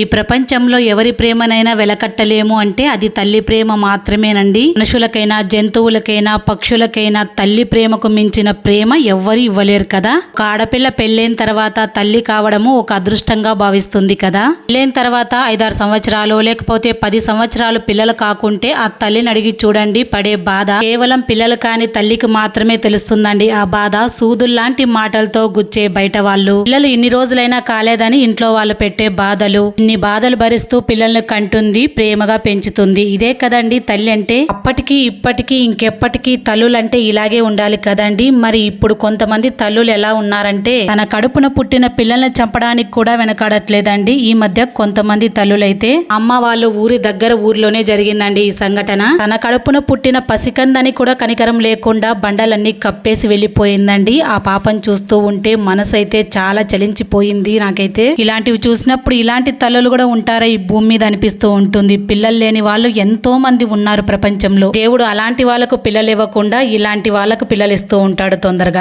ఈ ప్రపంచంలో ఎవరి ప్రేమనైనా వెలకట్టలేము అంటే అది తల్లి ప్రేమ మాత్రమేనండి. మనుషులకైనా జంతువులకైనా పక్షులకైనా తల్లి ప్రేమకు మించిన ప్రేమ ఎవ్వరు ఇవ్వలేరు కదా. ఒక ఆడపిల్ల పెళ్ళైన తర్వాత తల్లి కావడము ఒక అదృష్టంగా భావిస్తుంది కదా. పెళ్ళైన తర్వాత ఐదారు సంవత్సరాలు లేకపోతే పది సంవత్సరాలు పిల్లలు కాకుంటే ఆ తల్లిని అడిగి చూడండి పడే బాధ కేవలం పిల్లలు కాని తల్లికి మాత్రమే తెలుస్తుందండి. ఆ బాధ సూదుల్లాంటి మాటలతో గుచ్చే బయట వాళ్ళు. పిల్లలు ఇన్ని రోజులైనా కాలేదని ఇంట్లో వాళ్ళు పెట్టే బాధలు ఇన్ని బాధలు భరిస్తూ పిల్లల్ని కంటుంది ప్రేమగా పెంచుతుంది. ఇదే కదండి తల్లి అంటే? అప్పటికి ఇప్పటికీ ఇంకెప్పటికీ తల్లులంటే ఇలాగే ఉండాలి కదండి. మరి ఇప్పుడు కొంతమంది తల్లులు ఎలా ఉన్నారంటే తన కడుపున పుట్టిన పిల్లల్ని చంపడానికి కూడా వెనకాడట్లేదండి. ఈ మధ్య కొంతమంది తల్లులైతే అమ్మ వాళ్ళు ఊరి దగ్గర ఊర్లోనే జరిగిందండి ఈ సంఘటన. తన కడుపున పుట్టిన పసికందని కూడా కనికరం లేకుండా బండలన్నీ కప్పేసి వెళ్ళిపోయిందండి. ఆ పాపం చూస్తూ ఉంటే మనసు అయితే చాలా చలించిపోయింది నాకైతే. ఇలాంటివి చూసినప్పుడు ఇలాంటి పిల్లలు కూడా ఉంటారా? ఈ భూమి మీద అనిపిస్తూ ఉంటుంది. పిల్లలు లేని వాళ్ళు ఎంతో మంది ఉన్నారు ప్రపంచంలో. దేవుడు అలాంటి వాళ్ళకు పిల్లలు ఇవ్వకుండా ఇలాంటి వాళ్ళకు పిల్లలు ఇస్తూ ఉంటాడు తొందరగా.